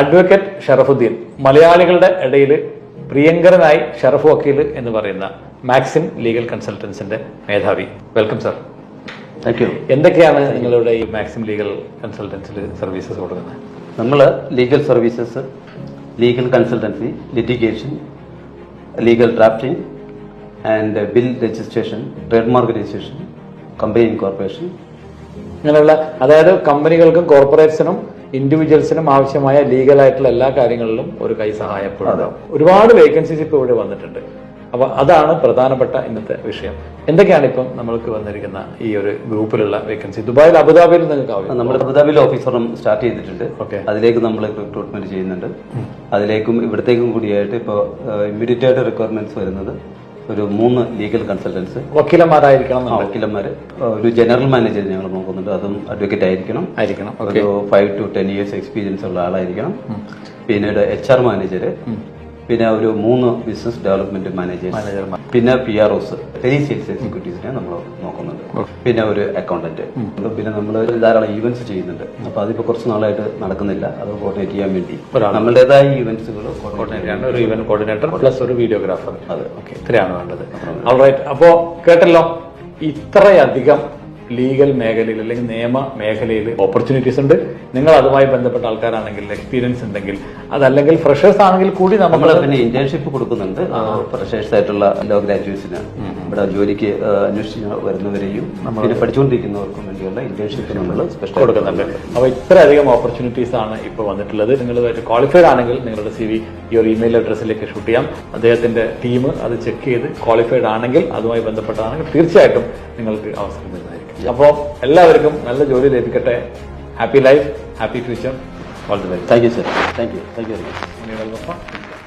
Advocate Sharafuddin മലയാളികളുടെ ഇടയിൽ പ്രിയങ്കരനായി ഷറഫ് വക്കീൽ എന്ന് പറയുന്ന മാക്സിം ലീഗൽ കൺസൾട്ടൻസിന്റെ മേധാവി. Welcome sir. താങ്ക് യു എന്തൊക്കെയാണ് നിങ്ങളുടെ ഈ മാക്സിം ലീഗൽ കൺസൾട്ടൻസിൽ സർവീസസ് കൊടുക്കുന്നത്? നമ്മൾ legal services legal consultancy litigation legal drafting and bill registration trade mark registration company incorporation അങ്ങനെയുള്ള അതായത് കമ്പനികൾക്കും കോർപ്പറേറ്റ്സിനും ഇൻഡിവിജ്വൽസിനും ആവശ്യമായ ലീഗൽ ആയിട്ടുള്ള എല്ലാ കാര്യങ്ങളിലും ഒരു കൈ സഹായപ്പെടും. ഒരുപാട് വേക്കൻസീസ് ഇപ്പോൾ ഇവിടെ വന്നിട്ടുണ്ട്. അപ്പൊ അതാണ് പ്രധാനപ്പെട്ട ഇന്നത്തെ വിഷയം. എന്തൊക്കെയാണ് ഇപ്പം നമ്മൾക്ക് വന്നിരിക്കുന്ന ഈ ഒരു ഗ്രൂപ്പിലുള്ള വേക്കൻസി ദുബായിൽ അബുദാബിയിൽ നിങ്ങൾക്ക് ആവശ്യം നമ്മൾ അബുദാബിയിൽ ഓഫീസറും സ്റ്റാർട്ട് ചെയ്തിട്ടുണ്ട്. ഓക്കെ. അതിലേക്ക് നമ്മൾ റിക്രൂട്ട്മെന്റ് ചെയ്യുന്നുണ്ട്. അതിലേക്കും ഇവിടത്തേക്കും കൂടിയായിട്ട് ഇപ്പോൾ ഇമ്മീഡിയറ്റ് ആയിട്ട് റിക്വയർമെന്റ്സ് വരുന്നത് ഒരു മൂന്ന് ലീഗൽ കൺസൾട്ടൻസ് വക്കീലന്മാരായിരിക്കണം വക്കീലന്മാർ ഒരു ജനറൽ മാനേജർ ഞങ്ങൾ നോക്കുന്നുണ്ട്. അതും അഡ്വക്കേറ്റ് ആയിരിക്കണം. ആയിരിക്കണം. ഒരു five to ten years experience ഉള്ള ആളായിരിക്കണം. പിന്നീട് എച്ച് ആർ മാനേജർ പിന്നെ ഒരു മൂന്ന് ബിസിനസ് ഡെവലപ്മെന്റ് മാനേജേഴ്സ് പിന്നെ P R Os tele sales എക്സിക്യൂട്ടീവ്സിനെ നമ്മൾ നോക്കുന്നുണ്ട്. പിന്നെ ഒരു അക്കൗണ്ടന്റ് പിന്നെ നമ്മൾ ധാരാളം ഈവന്റ്സ് ചെയ്യുന്നുണ്ട്. അപ്പൊ അതിപ്പോ കുറച്ച് നാളായിട്ട് നടക്കുന്നില്ല. അത് കോർഡിനേറ്റ് ചെയ്യാൻ വേണ്ടി. നമ്മളുടേതായ ഈവന്റ്സുകൾ ഒരു ഇവന്റ് കോർഡിനേറ്റർ പ്ലസ് ഒരു വീഡിയോഗ്രാഫർ അത്. ഓക്കെ ഇത്രയാണ് വേണ്ടത്. ഓൾറൈറ്റ് അപ്പോ കേട്ടല്ലോ? ഇത്രയധികം ലീഗൽ മേഖലയിൽ അല്ലെങ്കിൽ നിയമ മേഖലയിൽ ഓപ്പർച്യൂണിറ്റീസ് ഉണ്ട്. നിങ്ങൾ അതുമായി ബന്ധപ്പെട്ട ആൾക്കാരാണെങ്കിൽ എക്സ്പീരിയൻസ് ഉണ്ടെങ്കിൽ അതല്ലെങ്കിൽ ഫ്രഷേഴ്സ് ആണെങ്കിൽ കൂടി നമ്മൾ പിന്നെ ഇന്റേൺഷിപ്പ് കൊടുക്കുന്നുണ്ട്. ഫ്രഷേഴ്സ് ആയിട്ടുള്ള ലോ ഗ്രാജുവേറ്റ്സിന് ഇവിടെ ജോലിക്ക് അന്വേഷിച്ച് വരുന്നവരെയും പിന്നെ പഠിച്ചുകൊണ്ടിരിക്കുന്നവർക്കും വേണ്ടിയുള്ള ഇന്റേൺഷിപ്പ് നമ്മൾ സ്പെഷ്യൽ കൊടുക്കുന്നുണ്ട്. അപ്പൊ ഇത്രയധികം ഓപ്പർച്യൂണിറ്റീസ് ആണ് ഇപ്പോൾ വന്നിട്ടുള്ളത്. നിങ്ങൾ ക്വാളിഫൈഡ് ആണെങ്കിൽ നിങ്ങളുടെ സി വി ഈ ഒരു ഇമെയിൽ അഡ്രസ്സിലേക്ക് ഷൂട്ട് ചെയ്യാം. അദ്ദേഹത്തിന്റെ ടീം അത് ചെക്ക് ചെയ്ത് ക്വാളിഫൈഡ് ആണെങ്കിൽ അതുമായി ബന്ധപ്പെട്ടാണെങ്കിൽ തീർച്ചയായിട്ടും നിങ്ങൾക്ക് അവസരം വരുന്നതായിരിക്കും അപ്പോൾ എല്ലാവർക്കും നല്ല ജോലി ലഭിക്കട്ടെ. Happy life happy future all the best thank you sir thank you thank you very much